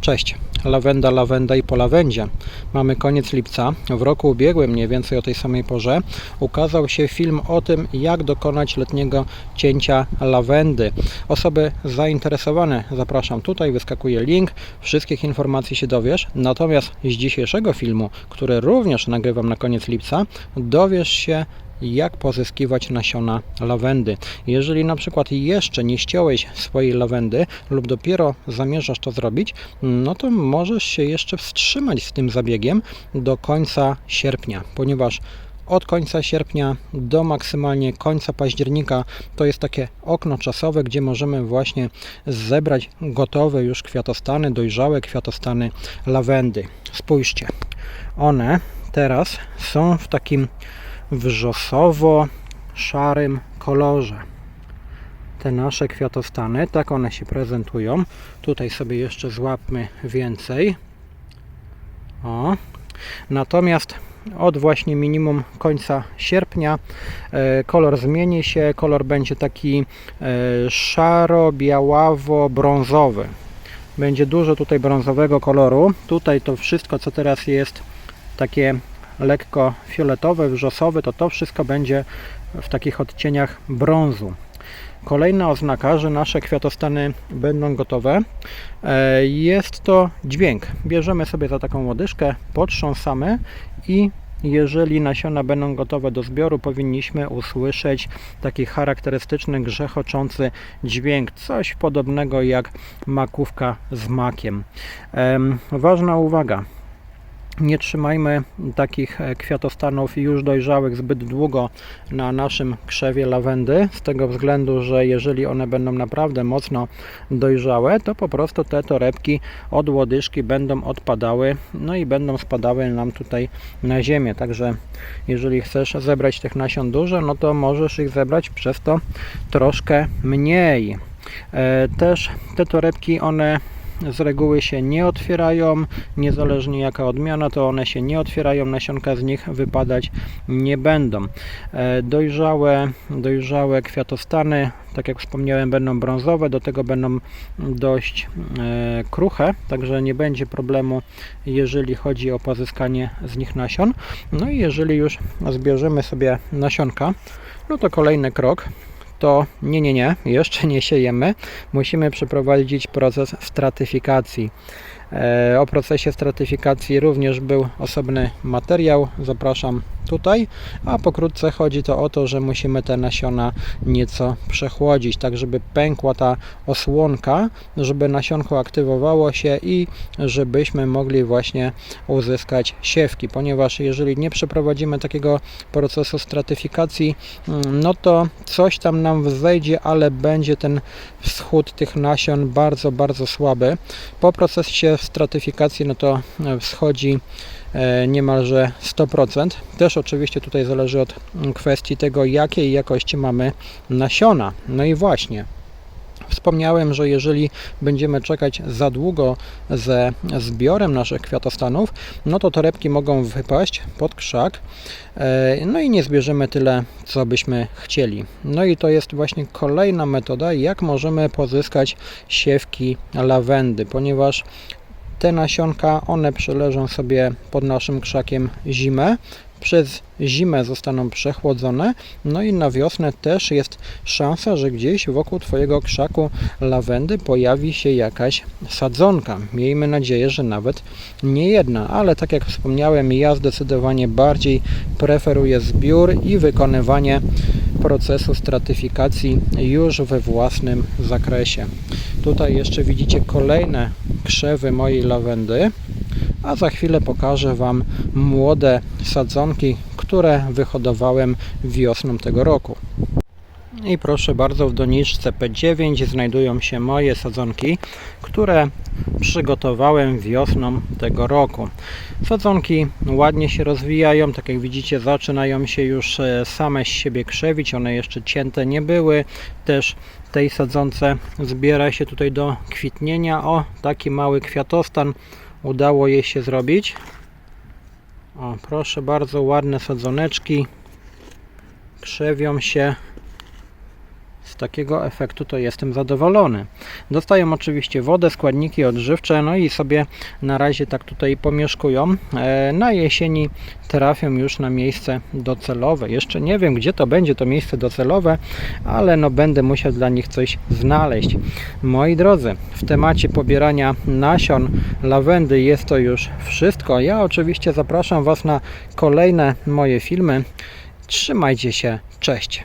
Cześć, lawenda, lawenda i po lawendzie. Mamy koniec lipca. W roku ubiegłym, mniej więcej o tej samej porze, ukazał się film o tym, jak dokonać letniego cięcia lawendy. Osoby zainteresowane zapraszam tutaj, wyskakuje link, wszystkich informacji się dowiesz. Natomiast z dzisiejszego filmu, który również nagrywam na koniec lipca, dowiesz się, jak pozyskiwać nasiona lawendy. Jeżeli na przykład jeszcze nie ściąłeś swojej lawendy lub dopiero zamierzasz to zrobić, no to możesz się jeszcze wstrzymać z tym zabiegiem do końca sierpnia, ponieważ od końca sierpnia do maksymalnie końca października to jest takie okno czasowe, gdzie możemy właśnie zebrać gotowe już kwiatostany, dojrzałe kwiatostany lawendy. Spójrzcie, one teraz są w takim wrzosowo-szarym kolorze. Te nasze kwiatostany, tak one się prezentują. Tutaj sobie jeszcze złapmy więcej. O. Natomiast od właśnie minimum końca sierpnia e, kolor zmieni się, kolor będzie taki e, szaro-białawo-brązowy. Będzie dużo tutaj brązowego koloru. Tutaj to wszystko, co teraz jest takie lekko fioletowe, wrzosowe, to to wszystko będzie w takich odcieniach brązu. Kolejna oznaka, że nasze kwiatostany będą gotowe, e, jest to dźwięk. Bierzemy sobie za taką łodyżkę, potrząsamy i jeżeli nasiona będą gotowe do zbioru, powinniśmy usłyszeć taki charakterystyczny, grzechoczący dźwięk, coś podobnego jak makówka z makiem. Em, ważna uwaga, nie trzymajmy takich e, kwiatostanów już dojrzałych zbyt długo na naszym krzewie lawendy, z tego względu, że jeżeli one będą naprawdę mocno dojrzałe, to po prostu te torebki od łodyżki będą odpadały, no i będą spadały nam tutaj na ziemię. Także jeżeli chcesz zebrać tych nasion dużo, no to możesz ich zebrać przez to troszkę mniej. E, Też te torebki, one z reguły się nie otwierają, niezależnie jaka odmiana, to one się nie otwierają, nasionka z nich wypadać nie będą. E, Dojrzałe, dojrzałe kwiatostany, tak jak wspomniałem, będą brązowe, do tego będą dość e, kruche, także nie będzie problemu, jeżeli chodzi o pozyskanie z nich nasion. No i jeżeli już zbierzemy sobie nasionka, no to kolejny krok to nie, nie, nie, jeszcze nie siejemy. Musimy przeprowadzić proces stratyfikacji. E, O procesie stratyfikacji również był osobny materiał, zapraszam tutaj, a pokrótce chodzi to o to, że musimy te nasiona nieco przechłodzić, tak żeby pękła ta osłonka, żeby nasionko aktywowało się i żebyśmy mogli właśnie uzyskać siewki, ponieważ jeżeli nie przeprowadzimy takiego procesu stratyfikacji, mm, no to coś tam nam wzejdzie, ale będzie ten wschód tych nasion bardzo, bardzo słaby. Po procesie stratyfikacji, no to wschodzi e, niemalże 100%. Też oczywiście tutaj zależy od mm, kwestii tego, jakiej jakości mamy nasiona. No i właśnie. Wspomniałem, że jeżeli będziemy czekać za długo ze zbiorem naszych kwiatostanów, no to torebki mogą wypaść pod krzak, e, no i nie zbierzemy tyle, co byśmy chcieli. No i to jest właśnie kolejna metoda, jak możemy pozyskać siewki lawendy, ponieważ te nasionka, one przeleżą sobie pod naszym krzakiem zimę, przez zimę zostaną przechłodzone, no i na wiosnę też jest szansa, że gdzieś wokół Twojego krzaku lawendy pojawi się jakaś sadzonka. Miejmy nadzieję, że nawet nie jedna, ale tak jak wspomniałem, ja zdecydowanie bardziej preferuję zbiór i wykonywanie procesu stratyfikacji już we własnym zakresie. Tutaj jeszcze widzicie kolejne krzewy mojej lawendy a za chwilę pokażę Wam młode sadzonki, które wyhodowałem wiosną tego roku. I proszę bardzo, w doniczce P9 znajdują się moje sadzonki, które przygotowałem wiosną tego roku. Sadzonki ładnie się rozwijają, tak jak widzicie, zaczynają się już e, same z siebie krzewić, one jeszcze cięte nie były. Też tej sadzonce zbiera się tutaj do kwitnienia. O, taki mały kwiatostan udało jej się zrobić. O, proszę bardzo, ładne sadzoneczki krzewią się z takiego efektu to jestem zadowolony. Dostają oczywiście wodę, składniki odżywcze, no i sobie na razie tak tutaj pomieszkują. E, Na jesieni trafią już na miejsce docelowe. Jeszcze nie wiem, gdzie to będzie to miejsce docelowe, ale no będę musiał dla nich coś znaleźć. Moi drodzy, w temacie pobierania nasion lawendy jest to już wszystko. Ja oczywiście zapraszam Was na kolejne moje filmy. Trzymajcie się, cześć.